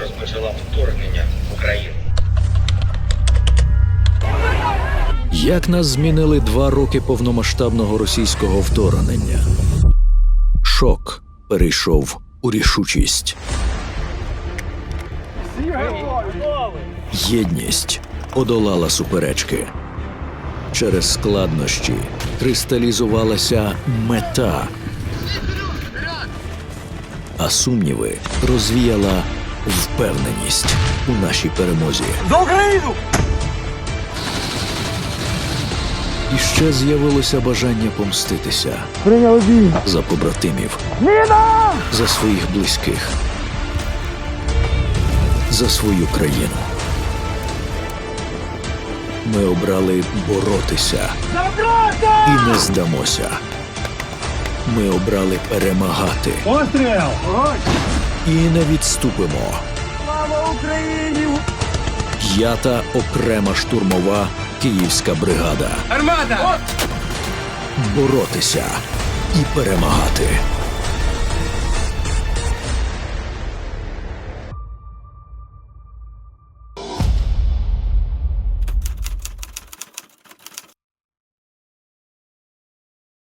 розпочала вторгнення в Україну. Як нас змінили два роки повномасштабного російського вторгнення? Шок перейшов у рішучість. Єдність подолала суперечки. Через складнощі кристалізувалася мета, а сумніви розвіяла впевненість у нашій перемозі. За Україну! І ще з'явилося бажання помститися Прийняли бій! за побратимів, Міна! за своїх близьких, за свою країну. Ми обрали боротися Забрати! і не здамося. Ми обрали перемагати Постріл! І не відступимо. Слава Україні! П'ята окрема штурмова київська бригада. Армада! Боротися і перемагати.